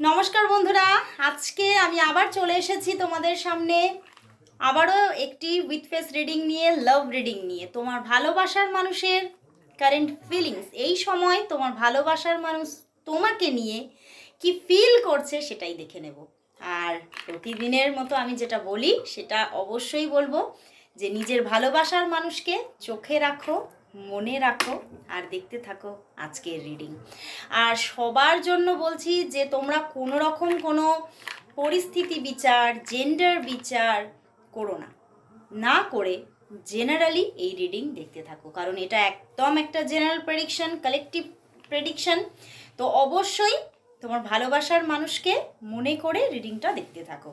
নমস্কার বন্ধুরা, আজকে আমি আবার চলে এসেছি তোমাদের সামনে। আবারও একটি উইথ ফেস রিডিং নিয়ে লাভ রিডিং নিয়ে। তোমার ভালোবাসার মানুষের কারেন্ট ফিলিংস এই সময় তোমার ভালোবাসার মানুষ তোমাকে নিয়ে কি ফিল করছে সেটাই দেখে নেব। আর প্রতিদিনের মতো আমি যেটা বলি, সেটা অবশ্যই বলব যে নিজের ভালোবাসার মানুষকে চোখে রাখো মনে রাখো আর দেখতে থাকো আজকের রিডিং আর সবার জন্য বলছি যে তোমরা কোনো রকম কোনো পরিস্থিতি বিচার জেন্ডার বিচার করো না। না করে জেনারেলি এই রিডিং দেখতে থাকো। কারণ এটা একদম একটা জেনারেল প্রেডিকশন কালেকটিভ প্রেডিকশন তো অবশ্যই তোমার ভালোবাসার মানুষকে মনে করে রিডিংটা দেখতে থাকো।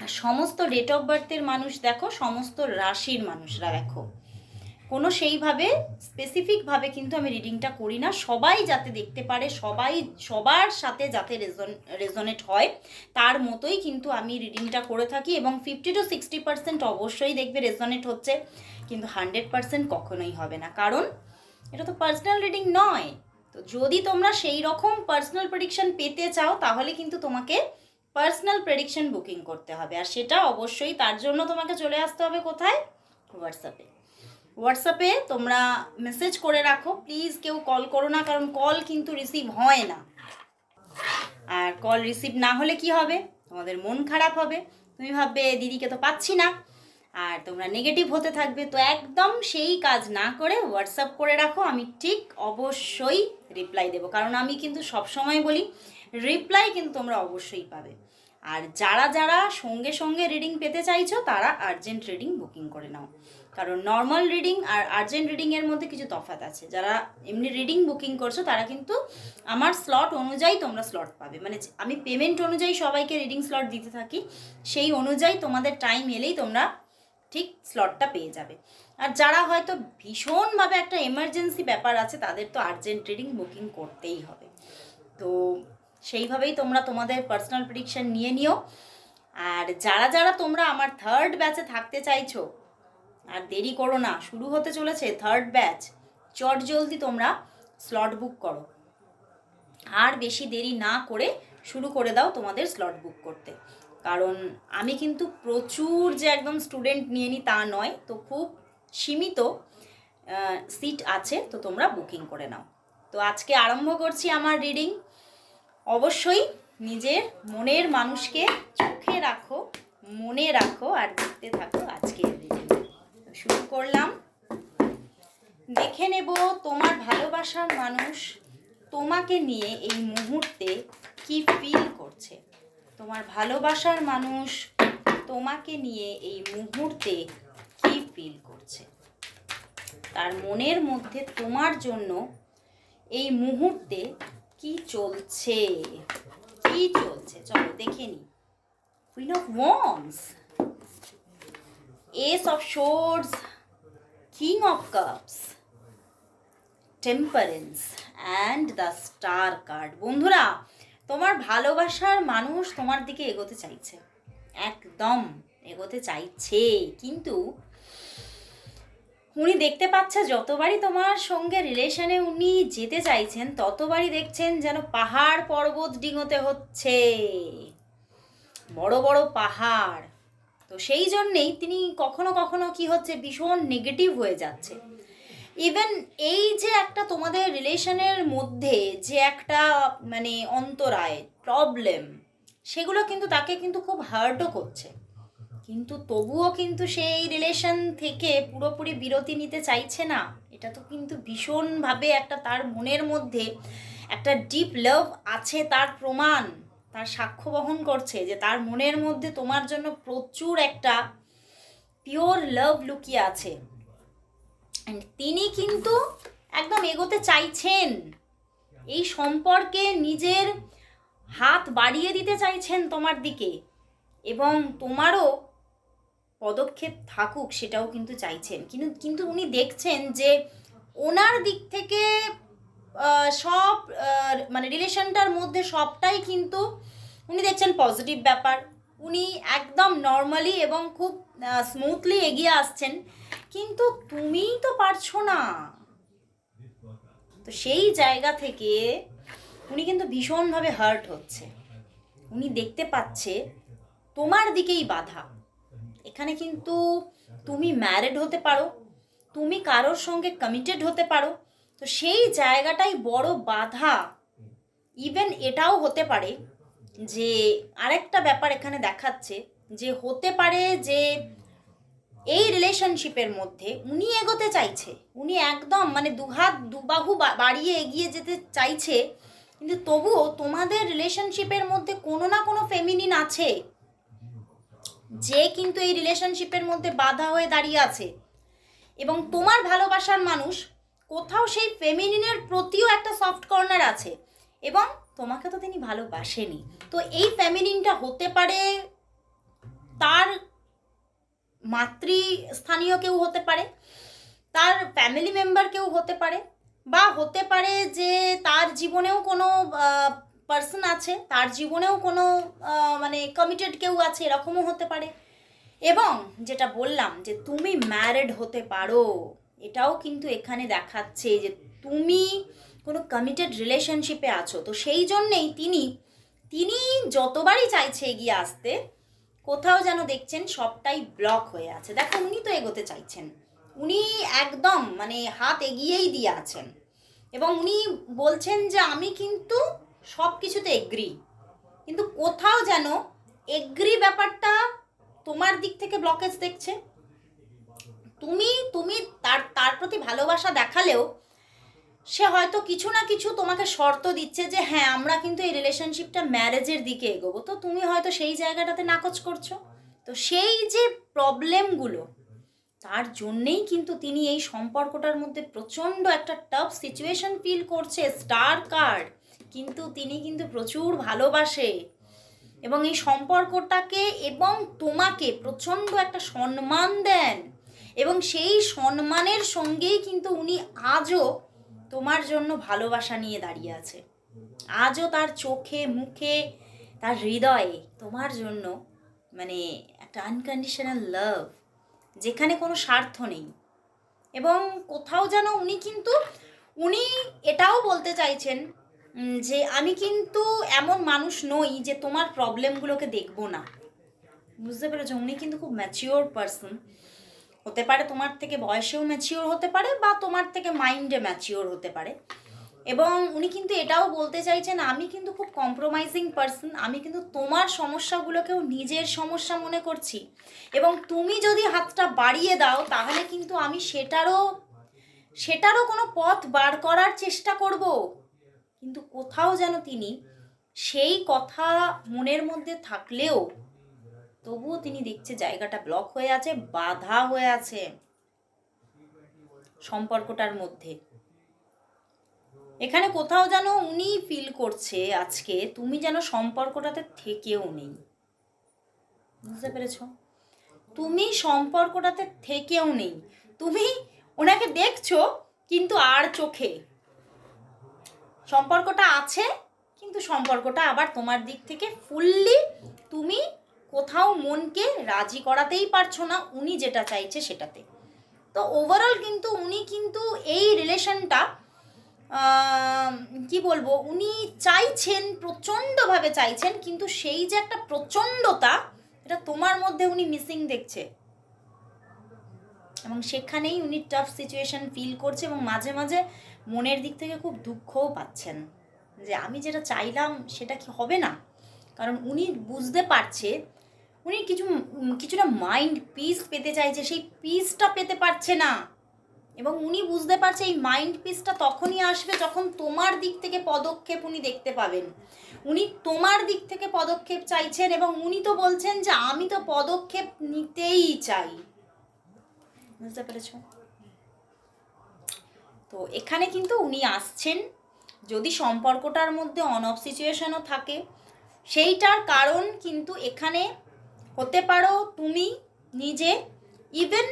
আর সমস্ত ডেট অফ বার্থের মানুষ দেখো, সমস্ত রাশির মানুষরা দেখো। কোনো সেইভাবে স্পেসিফিকভাবে কিন্তু আমি রিডিংটা করি না। সবাই যাতে দেখতে পারে, সবাই, সবার সাথে যাতে রেজন রেজনেট হয়, তার মতোই কিন্তু আমি রিডিংটা করে থাকি এবং ফিফটি টু সিক্সটি পার্সেন্ট অবশ্যই দেখবে রেজনেট হচ্ছে, কিন্তু হান্ড্রেড পার্সেন্ট কখনোই হবে না। কারণ এটা তো পার্সোনাল রিডিং নয়। তো যদি তোমরা সেই রকম পার্সোনাল প্রেডিকশন পেতে চাও, তাহলে কিন্তু তোমাকে পার্সোনাল প্রেডিকশন বুকিং করতে হবে। আর সেটা অবশ্যই তার জন্য তোমাকে চলে আসতে হবে কোথায়? হোয়াটসঅ্যাপে। হোয়াটসঅ্যাপে তোমরা মেসেজ করে রাখো। প্লিজ কেউ কল করো না, কারণ কল কিন্তু রিসিভ হয় না। আর কল রিসিভ না হলে কি হবে? তোমাদের মন খারাপ হবে। তুমি ভাববে, দিদিকে তো পাচ্ছি না। আর তোমরা নেগেটিভ হতে থাকবে। তো একদম সেই কাজ না করে হোয়াটসঅ্যাপ করে রাখো। আমি ঠিক অবশ্যই রিপ্লাই দেবো। কারণ আমি কিন্তু সবসময় বলি রিপ্লাই কিন্তু তোমরা অবশ্যই পাবে। আর যারা যারা সঙ্গে সঙ্গে রিডিং পেতে চাইছো, তারা আর্জেন্ট রিডিং বুকিং করে নাও। কারণ নর্মাল রিডিং আর আর্জেন্ট রিডিংয়ের মধ্যে কিছু তফাৎ আছে। যারা এমনি রিডিং বুকিং করছ, তারা কিন্তু আমার স্লট অনুযায়ী তোমরা স্লট পাবে। মানে আমি পেমেন্ট অনুযায়ী সবাইকে রিডিং স্লট দিতে থাকি, সেই অনুযায়ী তোমাদের টাইম এলেই তোমরা ঠিক স্লটটা পেয়ে যাবে। আর যারা হয়তো ভীষণভাবে একটা এমার্জেন্সি ব্যাপার আছে, তাদের তো আর্জেন্ট রিডিং বুকিং করতেই হবে। তো সেইভাবেই তোমরা তোমাদের পার্সোনাল প্রিডিকশন নিয়ে নিও। আর যারা যারা তোমরা আমার থার্ড ব্যাচে থাকতে চাইছো আর দেরি করো না, শুরু হতে চলেছে থার্ড ব্যাচ চট জলদি তোমরা স্লট বুক করো। আর বেশি দেরি না করে শুরু করে দাও তোমাদের স্লট বুক করতে। কারণ আমি কিন্তু প্রচুর যে একদম স্টুডেন্ট নিয়ে নিই তা নয়, তো খুব সীমিত সিট আছে, তো তোমরা বুকিং করে নাও। তো আজকে আরম্ভ করছি আমার রিডিং অবশ্যই নিজের মনের মানুষকে চোখে রাখো, মনে রাখো আর দেখতে থাকো আজকের শুরু করলাম। দেখে নেব তোমার ভালোবাসার মানুষ তোমাকে নিয়ে এই মুহূর্তে কি ফিল করছে। তোমার ভালোবাসার মানুষ তোমাকে নিয়ে এই মুহূর্তে কি ফিল করছে। তার মনের মধ্যে তোমার জন্য এই মুহূর্তে কি চলছে? কি চলছে? চলো দেখে নি। Queen of wands ace of swords king of cups temperance and the star card বন্ধুরা, তোমার ভালোবাসার মানুষ তোমার দিকে এগোতে চাইছে। একদম এগোতে চাইছে। কিন্তু উনি দেখতে পাচ্ছে, যতবারই তোমার সঙ্গে রিলেশনে উনি যেতে চাইছেন, ততবারই দেখছেন যেন পাহাড় পর্বত ডিঙোতে হচ্ছে। বড় বড় পাহাড়। তো সেই জন্যেই তিনি কখনো কখনো কি হচ্ছে, ভীষণ নেগেটিভ হয়ে যাচ্ছে। ইভেন এই যে একটা তোমাদের রিলেশনের মধ্যে যে একটা মানে অন্তরায় প্রবলেম সেগুলো কিন্তু তাকে কিন্তু খুব হার্টও করছে। কিন্তু তবুও কিন্তু সেই রিলেশন থেকে পুরোপুরি বিরতি নিতে চাইছে না। এটা তো কিন্তু ভীষণভাবে একটা তার মনের মধ্যে একটা ডিপ লাভ আছে, তার প্রমাণ। তার সাক্ষ্য বহন করছে যে তার মনের মধ্যে তোমার জন্য প্রচুর একটা পিওর লাভ লুকিয়ে আছে। তিনি কিন্তু একদম এগোতে চাইছেন। এই সম্পর্কে নিজের হাত বাড়িয়ে দিতে চাইছেন তোমার দিকে। এবং তোমারও পদক্ষেপ থাকুক সেটাও কিন্তু চাইছেন। কিন্তু কিন্তু উনি দেখছেন যে ওনার দিক থেকে সব মানে রিলেশনটার মধ্যে সবটাই কিন্তু উনি দেখছেন পজিটিভ ব্যাপার। উনি একদম নর্মালি এবং খুব স্মুথলি এগিয়ে আসছেন। কিন্তু তুমিই তো পারছ না। তো সেই জায়গা থেকে উনি কিন্তু ভীষণভাবে হার্ট হচ্ছে। উনি দেখতে পাচ্ছে তোমার দিকেই বাধা। এখানে কিন্তু তুমি ম্যারিড হতে পারো, তুমি কারোর সঙ্গে কমিটেড হতে পারো তো সেই জায়গাটাই বড় বাধা। ইভেন এটাও হতে পারে যে আরেকটা ব্যাপার এখানে দেখাচ্ছে যে হতে পারে যে এই রিলেশনশিপের মধ্যে উনি এগোতে চাইছে। উনি একদম মানে দুহাত দুবাহু বাড়িয়ে এগিয়ে যেতে চাইছে। কিন্তু তবুও তোমাদের রিলেশনশিপের মধ্যে কোনো না কোনো ফেমিনিন আছে। যে কিন্তু এই রিলেশনশিপের মধ্যে বাধা হয়ে দাঁড়িয়ে আছে। এবং তোমার ভালোবাসার মানুষ কোথাও সেই ফেমিনিনের প্রতিও একটা সফট কর্নার আছে। এবং তোমাকে তো তিনি ভালোবাসেনি। তো এই ফেমিনিনটা হতে পারে তার মাতৃস্থানীয় কেউ হতে পারে, তার ফ্যামিলি মেম্বার কেউ হতে পারে, বা হতে পারে যে তার জীবনেও কোনো পার্সন আছে, তার জীবনেও কোনো মানে কমিটেড কেউ আছে, এরকমও হতে পারে। এবং যেটা বললাম যে তুমি ম্যারিড হতে পারো। এটাও কিন্তু এখানে দেখাচ্ছে যে তুমি কোনো কমিটেড রিলেশনশিপে আছো। তো সেই জন্যেই তিনি তিনি যতবারই চাইছে এগিয়ে আসতে, কোথাও যেন দেখছেন সবটাই ব্লক হয়ে আছে। দেখো উনি তো এগোতে চাইছেন। উনি একদম মানে হাত এগিয়েই দিয়ে আছেন। এবং উনি বলছেন যে, আমি কিন্তু সব কিছুতে এগ্রি কিন্তু কোথাও যেন এগ্রি ব্যাপারটা তোমার দিক থেকে ব্লকেজ দেখছে। তুমি তুমি তার তার প্রতি ভালোবাসা দেখালেও সে হয়তো কিছু না কিছু তোমাকে শর্ত দিচ্ছে যে হ্যাঁ আমরা কিন্তু এই রিলেশনশিপটা ম্যারেজের দিকে এগোবো। তো তুমি হয়তো সেই জায়গাটাতে নাকচ করছ। তো সেই যে প্রবলেমগুলো তার জন্যেই কিন্তু তিনি এই সম্পর্কটার মধ্যে প্রচণ্ড একটা টাফ সিচুয়েশন ফিল করছে স্টার কার্ড কিন্তু তিনি কিন্তু প্রচুর ভালোবাসে। এবং এই সম্পর্কটাকে এবং তোমাকে প্রচণ্ড একটা সম্মান দেন। এবং সেই সম্মানের সঙ্গেই কিন্তু উনি আজও তোমার জন্য ভালোবাসা নিয়ে দাঁড়িয়ে আছে। আজও তার চোখে, মুখে, তার হৃদয়ে তোমার জন্য মানে একটা আনকন্ডিশনাল লাভ যেখানে কোনো স্বার্থ নেই। এবং কোথাও যেন উনি কিন্তু, উনি এটাও বলতে চাইছেন যে আমি কিন্তু এমন মানুষ নই যে তোমার প্রবলেমগুলোকে দেখব না। বুঝতে পেরেছ? উনি কিন্তু খুব ম্যাচিওর পারসন হতে পারে তোমার থেকে বয়সেও ম্যাচিওর হতে পারে বা তোমার থেকে মাইন্ডে ম্যাচিওর হতে পারে। এবং উনি কিন্তু এটাও বলতে চাইছেন, আমি কিন্তু খুব কম্প্রোমাইজিং পারসন আমি কিন্তু তোমার সমস্যাগুলোকেও নিজের সমস্যা মনে করছি। এবং তুমি যদি হাতটা বাড়িয়ে দাও, তাহলে কিন্তু আমি সেটারও সেটারও কোনো পথ বার করার চেষ্টা করব। কিন্তু কোথাও যেন তিনি সেই কথা মনের মধ্যে থাকলেও তবুও তিনি দেখছে জায়গাটা ব্লক হয়ে আছে, বাধা হয়ে আছে সম্পর্কটার মধ্যে। এখানে কোথাও যেন উনি ফিল করছে আজকে, তুমি যেন সম্পর্কটাতে থেকেও নেই। বুঝতে পেরেছ? তুমি সম্পর্কটাতে থেকেও নেই। তুমি ওনাকে দেখছ, কিন্তু আর চোখে। সম্পর্কটা আছে, কিন্তু সম্পর্কটা আবার তোমার দিক থেকে ফুললি তুমি কোথাও মনকে রাজি করাতেই পারছ না, উনি যেটা চাইছে সেটাতে। তো ওভারঅল কিন্তু উনি কিন্তু এই রিলেশনটা কি বলব, উনি চাইছেন, প্রচণ্ডভাবে চাইছেন, কিন্তু সেই যে একটা প্রচণ্ডতা, এটা তোমার মধ্যে উনি মিসিং দেখছে। এবং সেখানেই উনি টাফ সিচুয়েশন ফিল করছে এবং মাঝে মাঝে মনের দিক থেকে খুব দুঃখও পাচ্ছেন। যে আমি যেটা চাইলাম সেটা কি হবে না? কারণ উনি বুঝতে পারছে উনি কিছু কিছুটা মাইন্ড পিস পেতে চাইছে সেই পিসটা পেতে পারছে না। এবং উনি বুঝতে পারছে এই মাইন্ড পিসটা তখনই আসবে যখন তোমার দিক থেকে পদক্ষেপ উনি দেখতে পাবেন। উনি তোমার দিক থেকে পদক্ষেপ চাইছেন এবং উনি তো বলছেন যে আমি তো পদক্ষেপ নিতেই চাই। বুঝতে পেরেছ? তো এখানে কিন্তু উনি আসছেন। যদি সম্পর্কটার মধ্যে অন অফ সিচুয়েশনও থাকে, সেইটার কারণ কিন্তু এখানে হতে পারো, তুমি নিজে ইভেন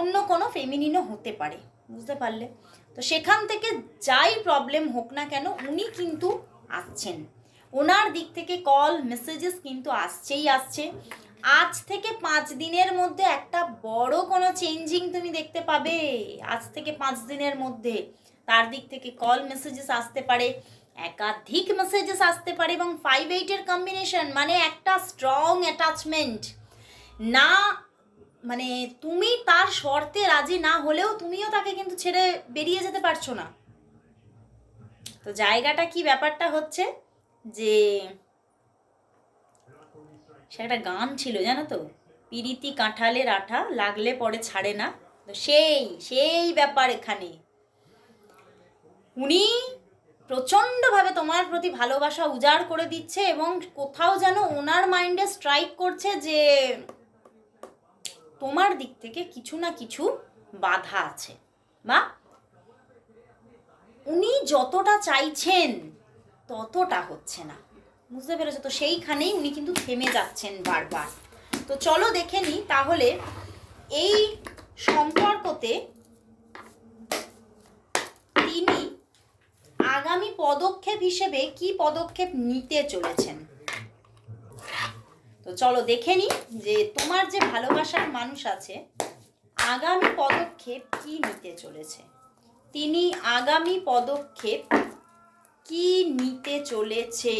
অন্য কোনো ফেমিনিনও হতে পারে, বুঝতে পারলে? তো সেখান থেকে যাই প্রবলেম হোক না কেন, উনি কিন্তু আসছেন। ওনার দিক থেকে কল মেসেজেস কিন্তু আসছেই আসছে। আজ থেকে পাঁচ দিনের মধ্যে একটা বড় কোনো চেঞ্জিং তুমি দেখতে পাবে, আজ থেকে পাঁচ দিনের মধ্যে। তার দিক থেকে কল মেসেজেস আসতে পারে। একাধিক মেসেজেস আসতে পারে এবং ফাইভ এইটের কম্বিনেশন মানে একটা স্ট্রং অ্যাটাচমেন্ট না মানে তুমি তার শর্তে রাজি না হলেও তুমিও তাকে কিন্তু ছেড়ে বেরিয়ে যেতে পারছ না। তো জায়গাটা কি ব্যাপারটা হচ্ছে? যে সে একটা গান ছিল, জানো তো? পিরিতি কাঁঠালের আঠা লাগলে পরে ছাড়ে না। তো সেই সেই ব্যাপার এখানে। উনি প্রচণ্ডভাবে তোমার প্রতি ভালোবাসা উজাড় করে দিচ্ছে এবং কোথাও যেন ওনার মাইন্ডে স্ট্রাইক করছে যে তোমার দিক থেকে কিছু না কিছু বাধা আছে। বা উনি যতটা চাইছেন ততটা হচ্ছে না। বুঝতে পেরেছ? তো সেইখানেই উনি কিন্তু থেমে যাচ্ছেন বারবার। তো চলো দেখে নিই তাহলে এই সম্পর্কতে তিনি আগামী পদক্ষেপ হিসেবে কি পদক্ষেপ নিতে চলেছেন? তো চলো দেখে নিই যে তোমার যে ভালোবাসার মানুষ আছে, আগামী পদক্ষেপ কি নিতে চলেছে? তিনি আগামী পদক্ষেপ কি নিতে চলেছে?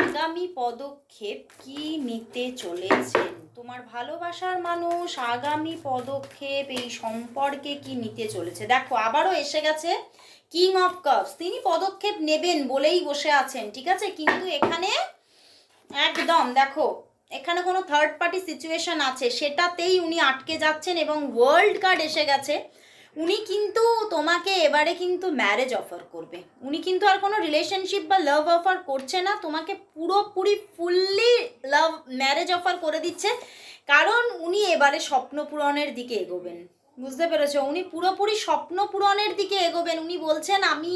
আগামী পদক্ষেপ কি নিতে চলেছেন তোমার ভালোবাসার মানুষ আগামী পদক্ষেপ এই সম্পর্কে কি নিতে চলেছে? দেখো, আবারও এসে গেছে কিং অফ কাপস তিনি পদক্ষেপ নেবেন বলেই বসে আছেন, ঠিক আছে? কিন্তু এখানে একদম, দেখো, এখানে কোনো থার্ড পার্টি সিচুয়েশন আছে। সেটাতেই উনি আটকে যাচ্ছেন এবং ওয়ার্ল্ড কার্ড এসে গেছে। উনি কিন্তু তোমাকে এবারে কিন্তু ম্যারেজ অফার করবে। উনি কিন্তু আর কোনো রিলেশনশিপ বা লাভ অফার করছে না। তোমাকে পুরোপুরি ফুললি লাভ ম্যারেজ অফার করে দিচ্ছে। কারণ উনি এবারে স্বপ্ন পূরণের দিকে এগোবেন। বুঝতে পেরেছ? উনি পুরোপুরি স্বপ্ন পূরণের দিকে এগোবেন। উনি বলছেন, আমি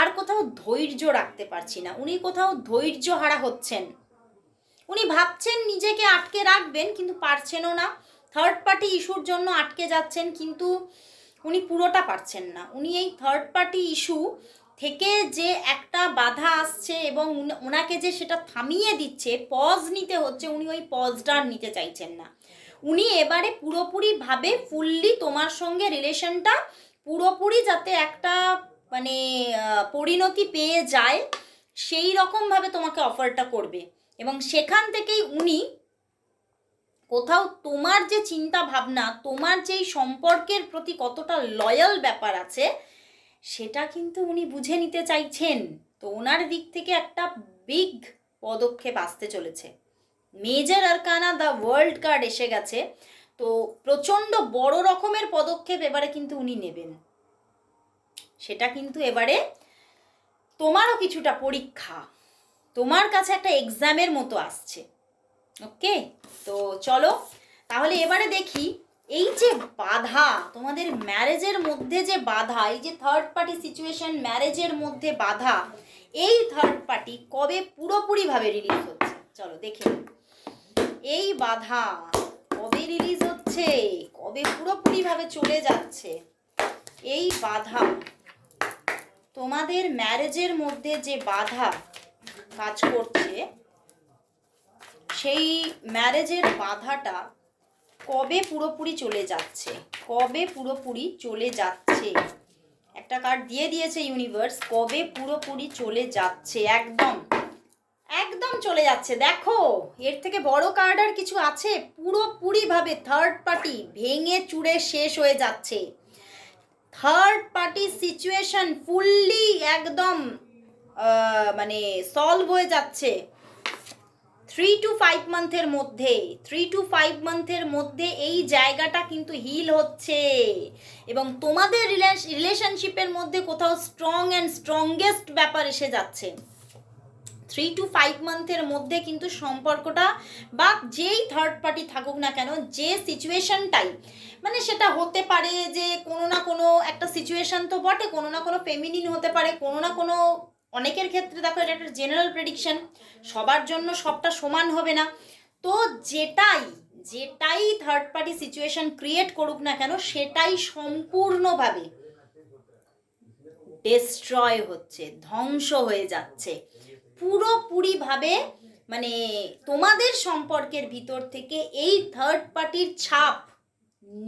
আর কোথাও ধৈর্য রাখতে পারছি না। উনি কোথাও ধৈর্য হারা হচ্ছেন। উনি ভাবছেন নিজেকে আটকে রাখবেন, কিন্তু পারছেনও না। থার্ড পার্টি ইস্যুর জন্য আটকে যাচ্ছেন, কিন্তু উনি পুরোটা পারছেন না। উনি এই থার্ড পার্টি ইস্যু থেকে যে একটা বাধা আসছে এবং ওনাকে যে সেটা থামিয়ে দিচ্ছে পজ নিতে হচ্ছে, উনি ওই পজটা নিতে চাইছেন না। উনি এবারে পুরোপুরিভাবে ফুললি তোমার সঙ্গে রিলেশনটা পুরোপুরি যাতে একটা মানে পরিণতি পেয়ে যায়, সেই রকমভাবে তোমাকে অফারটা করবে। এবং সেখান থেকেই উনি কোথাও তোমার যে চিন্তা ভাবনা তোমার যেই সম্পর্কের প্রতি কতটা লয়াল ব্যাপার আছে, সেটা কিন্তু উনি বুঝে নিতে চাইছেন। তো ওনার দিক থেকে একটা বিগ পদক্ষেপ আসতে চলেছে। Major arcana the world card এসে গেছে। তো প্রচণ্ড বড় রকমের পদক্ষেপ এবারে কিন্তু উনি নেবেন। সেটা কিন্তু এবারে তোমারও কিছুটা পরীক্ষা। তোমার কাছে একটা এক্সামের মতো আসছে। ওকে? তো চলো, তাহলে এবারে দেখি, এই যে বাধা, তোমাদের ম্যারেজের মধ্যে যে বাধা, এই যে থার্ড পার্টি সিচুয়েশন ম্যারেজের মধ্যে বাধা, এই থার্ড পার্টি কবে পুরোপুরিভাবে রিলিজ হচ্ছে? চলো, দেখে নিই। এই বাধা কবে রিলিজ হচ্ছে? কবে পুরোপুরিভাবে চলে যাচ্ছে? এই বাধা। তোমাদের ম্যারেজের মধ্যে যে বাধা কাজ করছে, সেই ম্যারেজের বাধাটা কবে পুরোপুরি চলে যাচ্ছে? কবে পুরোপুরি চলে যাচ্ছে? একটা কার্ড দিয়ে দিয়েছে ইউনিভার্স কবে পুরোপুরি চলে যাচ্ছে? একদম। একদম চলে যাচ্ছে। দেখো, এর থেকে বড় কার্ড আর কিছু আছে? পুরোপুরিভাবে থার্ড পার্টি ভেঙে চুড়ে শেষ হয়ে যাচ্ছে। থার্ড পার্টি সিচুয়েশন ফুললি একদম মানে সলভ হয়ে যাচ্ছে। থ্রি টু ফাইভ মান্থের মধ্যে থ্রি টু ফাইভ মান্থের মধ্যে এই জায়গাটা কিন্তু হিল হচ্ছে। এবং তোমাদের রিলেশনশিপের মধ্যে কোথাও স্ট্রং অ্যান্ড স্ট্রংগেস্ট ব্যাপার এসে যাচ্ছে। থ্রি টু ফাইভ মান্থের মধ্যে কিন্তু সম্পর্কটা বা যেই থার্ড পার্টি থাকুক না কেন, যে সিচুয়েশনটাই মানে সেটা হতে পারে যে কোনো না কোনো একটা সিচুয়েশন তো বটে, কোনো না কোনো ফেমিনিন হতে পারে, কোনো না কোনো অনেকের ক্ষেত্রে দেখো এটা একটা জেনারেল প্রেডিকশন সবার জন্য সবটা সমান হবে না। তো যেটাই যেটাই থার্ড পার্টি সিচুয়েশন ক্রিয়েট করুক না কেন, সেটাই সম্পূর্ণভাবে ডেস্ট্রয় হচ্ছে, ধ্বংস হয়ে যাচ্ছে। পুরোপুরিভাবে মানে তোমাদের সম্পর্কের ভিতর থেকে এই থার্ড পার্টির ছাপ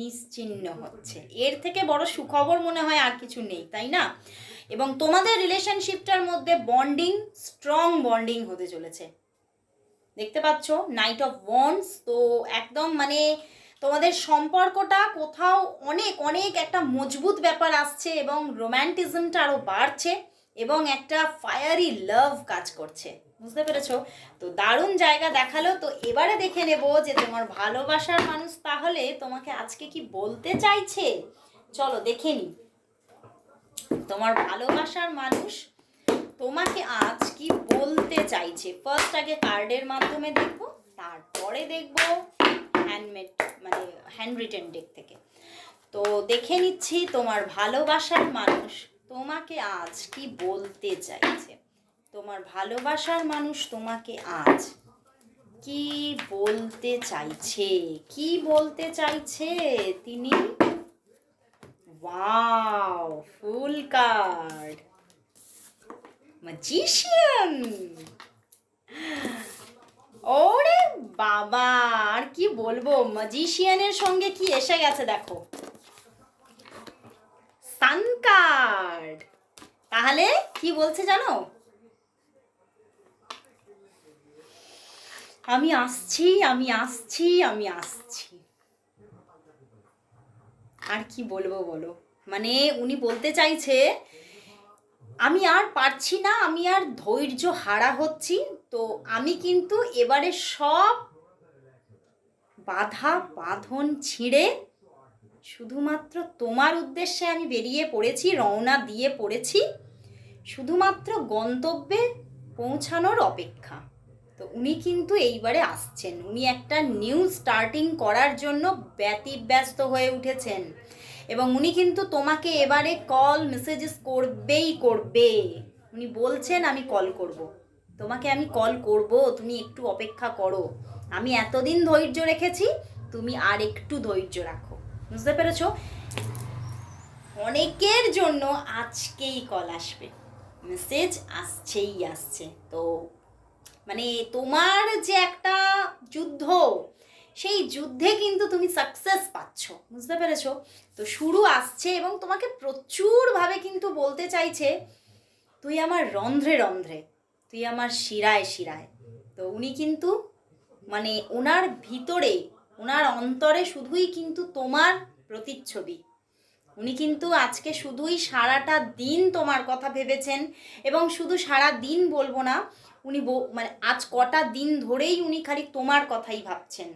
নিশ্চিহ্ন হচ্ছে। এর থেকে বড় সুখবর মনে হয় আর কিছু নেই, তাই না? এবং তোমাদের রিলেশনশিপটার মধ্যে বন্ডিং স্ট্রং বন্ডিং হতে চলেছে। দেখতে পাচ্ছ নাইট অফ ওয়ান্স তো একদম মানে তোমাদের সম্পর্কটা কোথাও অনেক অনেক একটা মজবুত ব্যাপার আসছে এবং রোম্যান্টিজমটা আরও বাড়ছে। এবং একটা ফায়ারি লাভ কাজ করছে। বুঝতে পেরেছ? তো দারুণ জায়গা দেখাল। তো এবারে দেখে নেব যে তোমার ভালোবাসার মানুষ তাহলে তোমাকে আজকে কি বলতে চাইছে? চলো দেখে নি। তোমার ভালোবাসার মানুষ তোমাকে আজ কি বলতে চাইছে? ফার্স্ট আগে কার্ডের মাধ্যমে দেখব, তারপরে দেখব হ্যান্ডমেড মানে হ্যান্ড রিটেন ডেক থেকে। তো দেখে নিচ্ছি তোমার ভালোবাসার মানুষ। তোমাকে আজ কি বলতে চাইছে? তোমার ভালোবাসার মানুষ তোমাকে আজ কি বলতে চাইছে? কি বলতে চাইছে তিনি? ওয়াও ফুল কার্ড ম্যাজিশিয়ান ওরে বাবা, আর কি বলব? ম্যাজিশিয়ানের সঙ্গে কি এসে গেছে দেখো। Sun card. তাহলে কি বলছে জানো? আমি আসছি আমি আসছি আমি আসছি। আর কি বলব বলো? মানে উনি বলতে চাইছে, আমি আর পারছি না, আমি আর ধৈর্য হারা হচ্ছি, তো আমি কিন্তু এবারে সব বাধা বাঁধন ছিঁড়ে শুধুমাত্র তোমার উদ্দেশ্যে আমি বেরিয়ে পড়েছি, রওনা দিয়ে পড়েছি। শুধুমাত্র গন্তব্যে পৌঁছানোর অপেক্ষা। তো উনি কিন্তু এইবারে আসছেন। উনি একটা নিউ স্টার্টিং করার জন্য ব্যতিব্যস্ত হয়ে উঠেছেন। এবং উনি কিন্তু তোমাকে এবারে কল মেসেজেস করবেই করবে। উনি বলছেন, আমি কল করব। তোমাকে আমি কল করব, তুমি একটু অপেক্ষা করো। আমি এতদিন ধৈর্য রেখেছি, তুমি আর একটু ধৈর্য রাখো। বুঝতে পেরেছ? অনেকের জন্য আজকেই কল আসবে। মেসেজ আসছেই আসছে। তো মানে তোমার যে একটা যুদ্ধ, সেই যুদ্ধে কিন্তু তুমি সাকসেস পাচ্ছ। বুঝতে পেরেছ? তো শুরু আসছে এবং তোমাকে প্রচুরভাবে কিন্তু বলতে চাইছে, তুই আমার রন্ধ্রে রন্ধ্রে, তুই আমার শিরায় শিরায়। তো উনি কিন্তু মানে ওনার ভিতরে ওনার অন্তরে শুধুই কিন্তু তোমার প্রতিচ্ছবি। উনি কিন্তু আজকে শুধুই সারাটা দিন তোমার কথা ভেবেছেন এবং শুধু সারা দিন বলব না, উনি মানে আজ কটা দিন ধরেই উনি খালি তোমার কথাই ভাবছেন।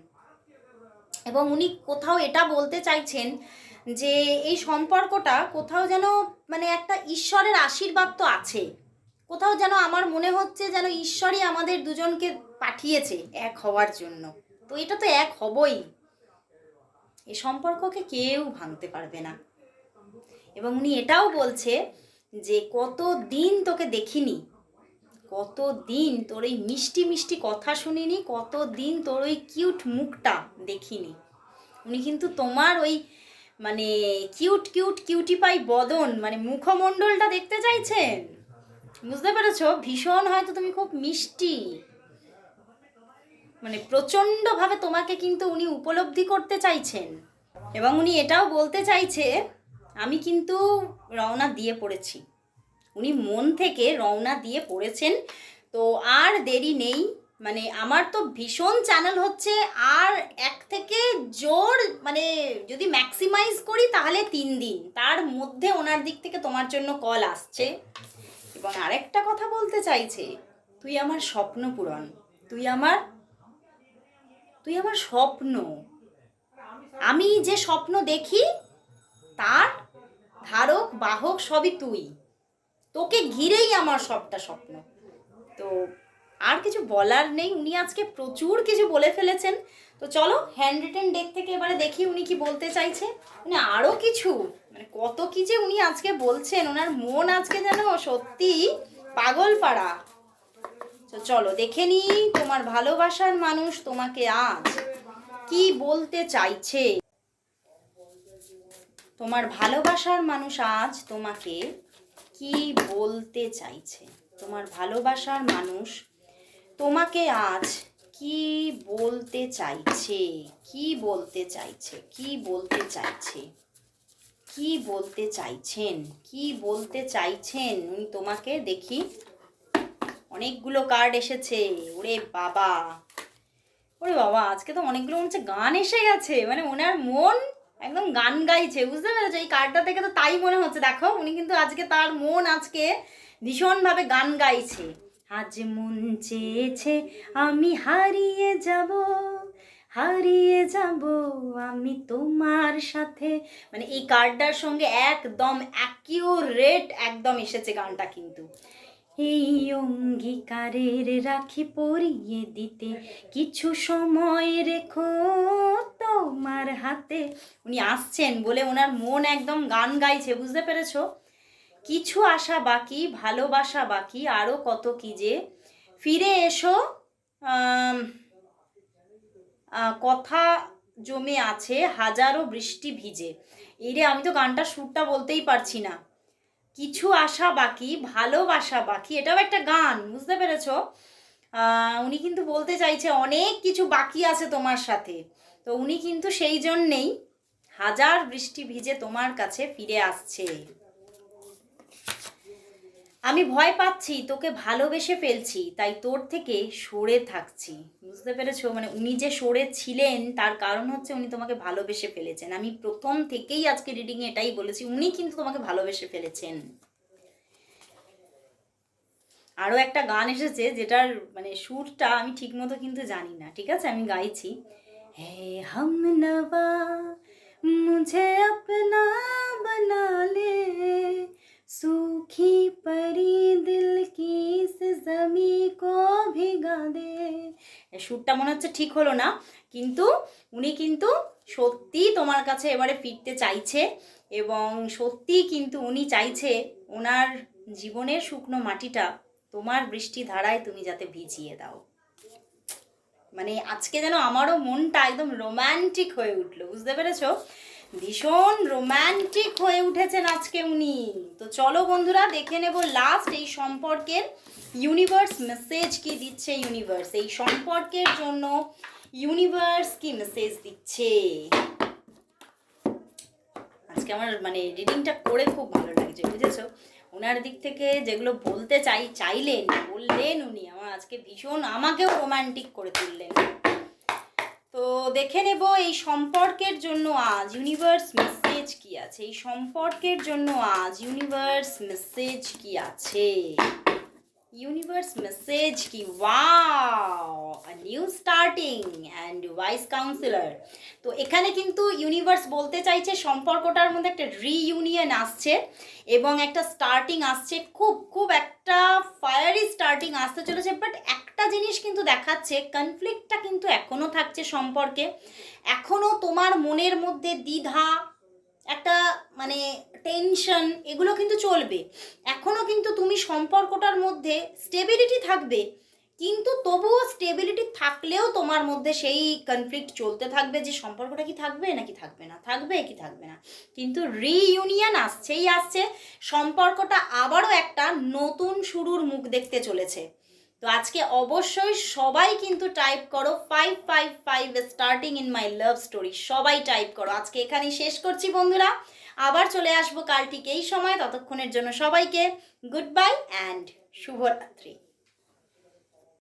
এবং উনি কোথাও এটা বলতে চাইছেন যে এই সম্পর্কটা কোথাও যেন মানে একটা ঈশ্বরের আশীর্বাদ তো আছে। কোথাও যেন আমার মনে হচ্ছে যেন ঈশ্বরই আমাদের দুজনকে পাঠিয়েছে এক হওয়ার জন্য। তো এটা তো এক হবই। এ সম্পর্ককে কেউ ভাঙতে পারবে না। এবং উনি এটাও বলছে যে কত দিন তোকে দেখিনি? কত দিন তোর এই মিষ্টি মিষ্টি কথা শুনিনি? কত দিন তোর ওই কিউট মুখটা দেখিনি? উনি কিন্তু তোমার ওই মানে কিউট কিউট কিউটিপাই বদন মানে মুখমণ্ডলটা দেখতে চাইছেন? বুঝতে পেরেছ? ভীষণ হয়তো তুমি খুব মিষ্টি। মানে প্রচণ্ডভাবে তোমাকে কিন্তু উনি উপলব্ধি করতে চাইছেন। এবং উনি এটাও বলতে চাইছে, আমি কিন্তু রওনা দিয়ে পড়েছি। উনি মন থেকে রওনা দিয়ে পড়েছেন, তো আর দেরি নেই। মানে আমার তো ভীষণ চ্যানেল হচ্ছে, আর এক থেকে জোর মানে যদি ম্যাক্সিমাইজ করি তাহলে তিন দিন। তার মধ্যে ওনার দিক থেকে তোমার জন্য কল আসছে। এবং আরেকটা কথা বলতে চাইছে, তুই আমার স্বপ্ন পূরণ, তুই আমার তুই আমার স্বপ্ন। আমি যে স্বপ্ন দেখি, তার ধারক, বাহক সবই তুই। তোকে ঘিরেই আমার সবটা স্বপ্ন। তো আর কিছু বলার নেই, উনি আজকে প্রচুর কিছু বলে ফেলেছেন। তো চলো হ্যান্ড রিটেন ডেক থেকে এবারে দেখি উনি কি বলতে চাইছে। মানে আরও কিছু মানে কত কি যে উনি আজকে বলছেন, ওনার মন আজকে যেন সত্যি পাগল পাড়া তো চলো, দেখে নি তোমার ভালোবাসার মানুষ তোমাকে আজ কি বলতে চাইছে। তোমার ভালোবাসার মানুষ আজ তোমাকে কি বলতে চাইছে। তোমার ভালোবাসার মানুষ তোমাকে আজ কি বলতে চাইছে। কি বলতে চাইছে, কি বলতে চাইছে, কি বলতে চাইছেন, কি বলতে চাইছেন, উনি তোমাকে দেখি। অনেকগুলো কার্ড এসেছে। ওরে বাবা। ওরে বাবা, আজকে তো অনেকগুলো মনে হচ্ছে গান এসে গেছে। মানে ওনার মন একদম গান গাইছে, বুঝতে পেরেছ? এই কার্ডটা থেকে তো তাই মনে হচ্ছে। দেখো, উনি কিন্তু আজকে তার মন আজকে ভীষণভাবে গান গাইছে। আজ মন চেয়েছে, আমি হারিয়ে যাব হারিয়ে যাব আমি তোমার সাথে। মানে এই কার্ডটার সঙ্গে একদম অ্যাকিউরেট একদম এসেছে গানটা কিন্তু। এই অঙ্গীকারের রাখি পরিয়ে দিতে। কিছু সময় রেখো তোমার হাতে। উনি আসছেন বলে ওনার মন একদম গান গাইছে, বুঝতে পেরেছ? কিছু আশা বাকি, ভালোবাসা বাকি আরও কত কি যে। ফিরে এসো কথা জমে আছে হাজারো বৃষ্টি ভিজে। এই রে আমি তো গানটা সুরটা বলতেই পারছি না। কিছু আশা বাকি, ভালোবাসা বাকি, এটাও একটা গান, বুঝতে পেরেছ? উনি কিন্তু বলতে চাইছে, অনেক কিছু বাকি আছে তোমার সাথে। তো উনি কিন্তু সেই জন্যেই হাজার বৃষ্টি ভিজে তোমার কাছে ফিরে আসছে। আমি ভয় পাচ্ছি, তোকে ভালোবেসে ফেলছি, তাই তোর থেকে সরে থাকছি। বুঝতে পেরেছ? মানে উনি যে সরে ছিলেন, তার কারণ হচ্ছে উনি তোমাকে ভালোবেসে ফেলেছেন। আমি প্রথম থেকেই আজকে রিডিংয়ে এটাই বলেছি, উনি কিন্তু তোমাকে ভালোবেসে ফেলেছেন। আরও একটা গান এসেছে, যেটার মানে সুরটা আমি ঠিকমতো কিন্তু জানি না, ঠিক আছে? আমি গাইছি। হে হাম নওয়া মুঝে আপনা বনা লে सूखी परी दिल की इस जमी को भिगा দে সুরটা মনে হচ্ছে ঠিক হলো না কিন্তু উনি কিন্তু সত্যি তোমার কাছে এবারে ফিরতে চাইছে এবং সত্যি কিন্তু উনি চাইছে ওনার জীবনের শুকনো মাটিটা তোমার বৃষ্টি ধারায় তুমি যাতে ভিজিয়ে দাও মানে আজকে যেন আমারও মনটা একদম রোম্যান্টিক হয়ে উঠলো বুঝতে পেরেছো ভীষণ রোম্যান্টিক হয়ে উঠেছেন আজকে উনি। তো চলো বন্ধুরা, দেখে নেব লাস্ট এই সম্পর্কের ইউনিভার্স মেসেজ কি দিচ্ছে ইউনিভার্স এই সম্পর্কের জন্য ইউনিভার্স কি মেসেজ দিচ্ছে? আজকে আমার মানে রিডিংটা করে খুব ভালো লাগছে, বুঝেছ? ওনার দিক থেকে যেগুলো বলতে চাই, চাইলেন, বললেন উনি। আমার আজকে ভীষণ, আমাকেও রোমান্টিক করে তুললেন। তো দেখে নেব এই সম্পর্কের জন্য আজ ইউনিভার্স মেসেজ কি আছে। এই সম্পর্কের জন্য আজ ইউনিভার্স মেসেজ কি আছে? ইউনিভার্স মেসেজ কি wow new starting and wise counsellor তো এখানে কিন্তু ইউনিভার্স বলতে চাইছে সম্পর্কটার মধ্যে একটা রিইউনিয়ন আসছে এবং একটা স্টার্টিং আসছে। খুব খুব একটা ফায়ারি স্টার্টিং আসতে চলেছে বাট একটা জিনিস কিন্তু দেখাচ্ছে কনফ্লিক্টটা কিন্তু এখনও থাকছে সম্পর্কে। এখনও তোমার মনের মধ্যে দ্বিধা একটা মানে টেনশন এগুলো কিন্তু চলবে। এখনও কিন্তু তুমি সম্পর্কটার মধ্যে স্টেবিলিটি থাকবে, কিন্তু তবুও স্টেবিলিটি থাকলেও তোমার মধ্যে সেই কনফ্লিক্ট চলতে থাকবে যে সম্পর্কটা কি থাকবে নাকি থাকবে না, থাকবে কি থাকবে না। কিন্তু রিইউনিয়ন আসছেই আসছে, সম্পর্কটা আবারও একটা নতুন শুরুর মুখ দেখতে চলেছে। তো আজকে অবশ্যই সবাই কিন্তু টাইপ করো five five five starting in my love story সবাই টাইপ করো। আজকে এখানেই শেষ করছি বন্ধুরা। আবার চলে আসব কাল ঠিক এই সময়। ততক্ষণের জন্য সবাইকে গুড বাই অ্যান্ড শুভরাত্রি।